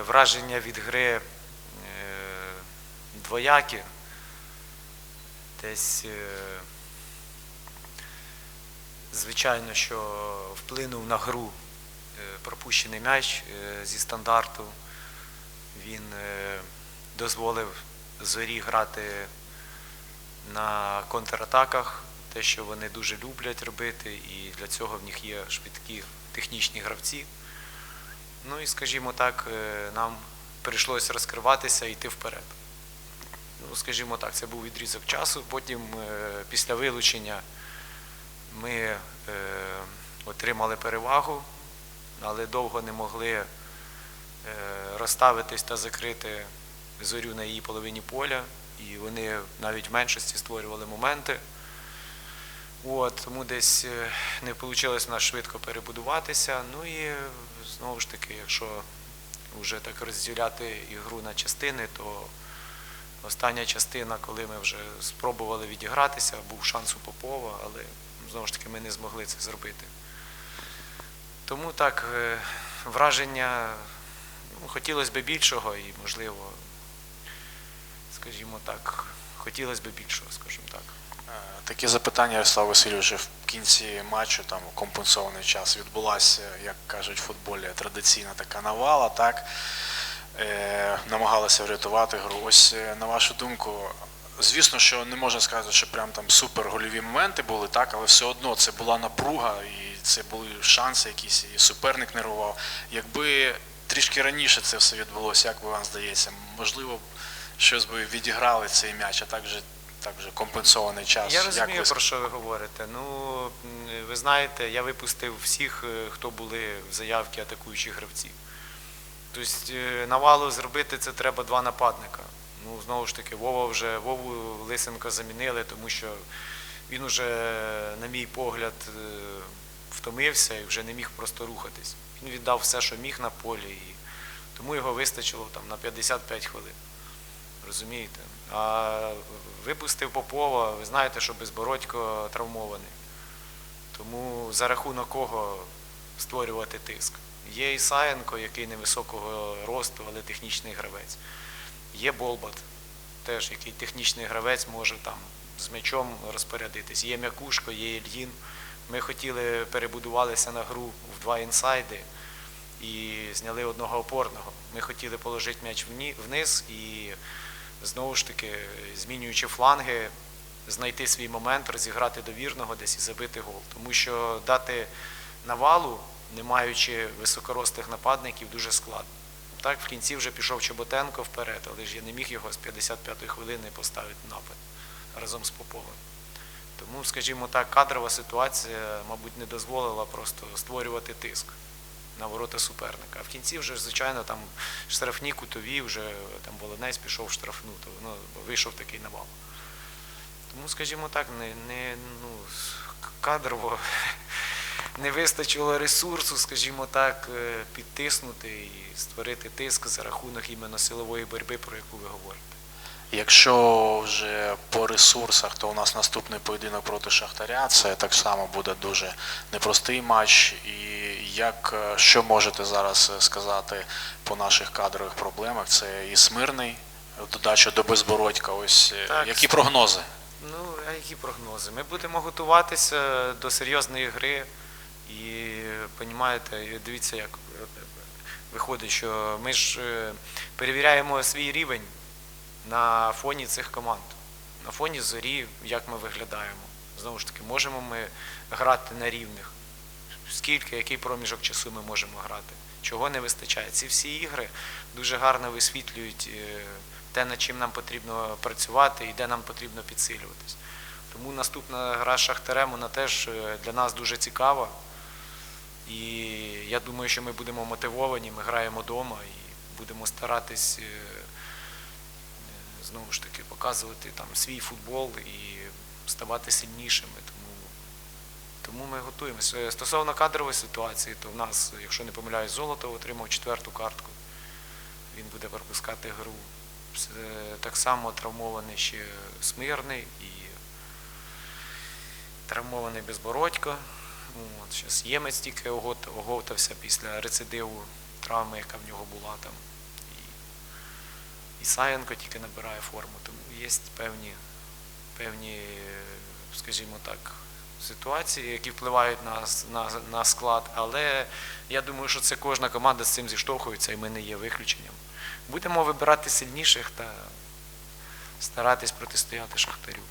Враження від гри е, двоякі. Десь, е, звичайно, що вплинув на гру е, пропущений м'яч е, зі стандарту. Він е, дозволив зорі грати на контратаках, те, що вони дуже люблять робити, і для цього в них є швидкі технічні гравці. Ну і, скажімо так, е, нам прийшлося розкриватися і йти вперед. Ну, скажімо так, це був відрізок часу. Потім, е, після вилучення, ми е, отримали перевагу, але довго не могли розставитись та закрити зорю на її половині поля. І вони навіть в меншості створювали моменти. От, тому десь не вийшло нас швидко перебудуватися. Ну і ж таки, якщо вже так розділяти ігру на частини, то остання частина, коли ми вже спробували відігратися, був шанс у Попова, але знову ж таки ми не змогли це зробити. Тому так, е, враження ну, хотілося б більшого і, можливо, скажімо так, хотілося б більшого, скажімо так. Е, Такі запитання, Ярослав Васильович, кінці матчу, там компенсований час, відбулася, як кажуть в футболі, традиційна така навала, так? Е, намагалися врятувати гру. Ось е, на вашу думку, звісно, що не можна сказати, що прям там супер гольові моменти були, так, але все одно це була напруга, і це були шанси якісь, і суперник нервував. Якби трішки раніше це все відбулося, як би вам здається, можливо, щось би відіграли цей м'яч, а так же, так же компенсований час. Я Як розумію, ви про що ви говорите. Ну, ви знаєте, я випустив всіх, е, хто були в заявці атакуючих гравців. Тобто е, навалу зробити це треба два нападника. Ну, знову ж таки, Вова вже Вову Лисенко замінили, тому що він уже, на мій погляд, е, втомився і вже не міг просто рухатись. Він віддав все, що міг на полі, і тому його вистачило там на 55 хвилин. Розумієте? А випустив Попова, ви знаєте, що Безбородько травмований. Тому за рахунок кого створювати тиск? Є Ісаєнко, який невисокого росту, але технічний гравець. Є Болбат, теж який технічний гравець може там з м'ячом розпорядитись. Є Мякушко, є Ільїн. Ми хотіли перебудувалися на гру в два інсайди і зняли одного опорного. Ми хотіли положити м'яч вниз і знову ж таки, змінюючи фланги, знайти свій момент, розіграти довірного десь і забити гол. Тому що дати навалу, не маючи високорослих нападників, дуже складно. Так, в кінці вже пішов Чоботенко вперед, але ж я не міг його з 55-ї хвилини поставити напад разом з Поповим. Тому, скажімо так, кадрова ситуація, мабуть, не дозволила просто створювати тиск на ворота суперника. А в кінці вже, звичайно, там штрафні кутові, вже там Волонець пішов в штрафну, то ну, вийшов такий навал. Тому, скажімо так, не, не ну, кадрово не вистачило ресурсу, скажімо так, е, підтиснути і створити тиск за рахунок іменно силової боротьби, про яку ви говорите. Якщо вже по ресурсах, то у нас наступний поєдинок проти Шахтаря. Це так само буде дуже непростий матч. І як е, що можете зараз е, сказати по наших кадрових проблемах? Це і Смирний, в додачу до безбородька. Ось е, Так. які прогнози? Ну, а які прогнози? Ми будемо готуватися до серйозної гри. І розумієте, дивіться, як е, виходить, що ми ж е, перевіряємо свій рівень на фоні цих команд. На фоні зорі, як ми виглядаємо. Знову ж таки, можемо ми грати на рівних. Скільки, який проміжок часу ми можемо грати? Чого не вистачає? Ці всі ігри дуже гарно висвітлюють е, те, над чим нам потрібно працювати і де нам потрібно підсилюватись. Тому наступна гра з Шахтарем вона теж е, для нас дуже цікава. І я думаю, що ми будемо мотивовані, ми граємо вдома і будемо старатись е, знову ж таки показувати там свій футбол і ставати сильнішими. Тому, тому ми готуємося. Е, Стосовно кадрової ситуації, то в нас, якщо не помиляюсь, Золотов отримав четверту картку. Він буде пропускати гру. Е, Так само травмований ще Смирний і травмований Безбородько. От, зараз Ємець тільки оговтався після рецидиву травми, яка в нього була там. Ісаєнко тільки набирає форму. Тому є певні, певні, скажімо так, ситуації, які впливають на, на, на склад. Але я думаю, що це кожна команда з цим зіштовхується, і ми не є виключенням. Будемо вибирати сильніших та старатись протистояти Шахтарю.